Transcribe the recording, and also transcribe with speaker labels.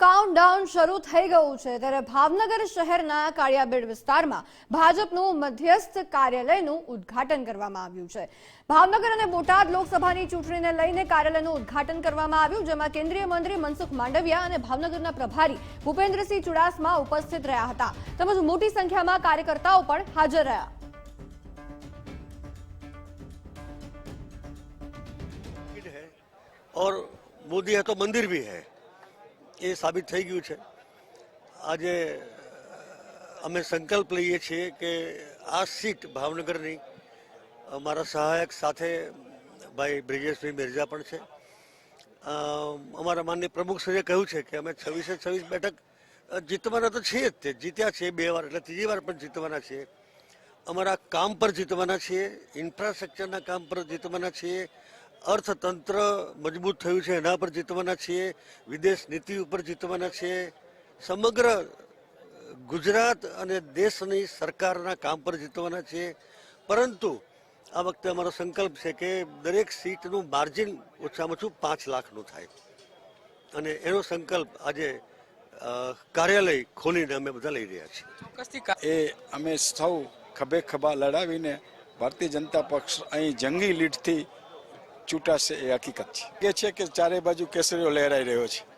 Speaker 1: Countdown શરૂ થઈ ગયું છે ત્યારે ભાવનગર શહેરના કાળિયાબેડ વિસ્તારમાં ભાજપનું મધ્યસ્થ કાર્યાલયનું ઉદ્ઘાટન કરવામાં આવ્યું છે ભાવનગર અને બોટાદ લોકસભાની ચૂંટણીને લઈને કાર્યાલયનું ઉદ્ઘાટન કરવામાં આવ્યું જેમાં કેન્દ્રીય મંત્રી મનસુખ માંડવિયા અને ભાવનગરના પ્રભારી ભૂપેન્દ્રસિંહ ચુડાસમા ઉપસ્થિત રહ્યા હતા તેમજ મોટી સંખ્યામાં કાર્યકર્તાઓ પણ હાજર રહ્યા
Speaker 2: ईद है और मोदी है तो मंदिर भी है એ સાબિત થઈ ગયું છે. આજે અમે સંકલ્પ લઈએ છીએ કે આ સીટ ભાવનગરની અમારા સહાયક સાથે ભાઈ બ્રિજેશભાઈ મિર્ઝા પણ છે. અમારા અમારા પ્રમુખ પ્રમુખશ્રીએ કહ્યું છે કે અમે છવ્વીસે છવ્વીસ બેઠક જીતવાના તો છીએ જ તે. જીત્યા છીએ બે વાર, એટલે ત્રીજી વાર પણ જીતવાના છીએ. અમારા કામ પર જીતવાના છીએ, ઇન્ફ્રાસ્ટ્રક્ચરના કામ પર જીતવાના છીએ. અર્થતંત્ર મજબૂત થયું છે, એના પર જીતવાના છીએ, વિદેશ નીતિ ઉપર જીતવાના છીએ. સમગ્ર ગુજરાત અને દેશની સરકારના કામ પર જીતવાના છીએ. પરંતુ આ વખતે અમારો સંકલ્પ છે કે દરેક સીટનું માર્જિન ઓછામાં ઓછું પાંચ લાખનું થાય. અને એનો સંકલ્પ આજે કાર્યાલય ખોલીને અમે બધા લઈ રહ્યા છીએ.
Speaker 3: એ અમે સૌ ખભે ખભા લડાવીને ભારતીય જનતા પક્ષ અહીં જંગી લીડથી ચૂંટાશે એ હકીકત છે. એ છે કે ચારે બાજુ કેસરીઓ લહેરાઈ રહ્યો છે.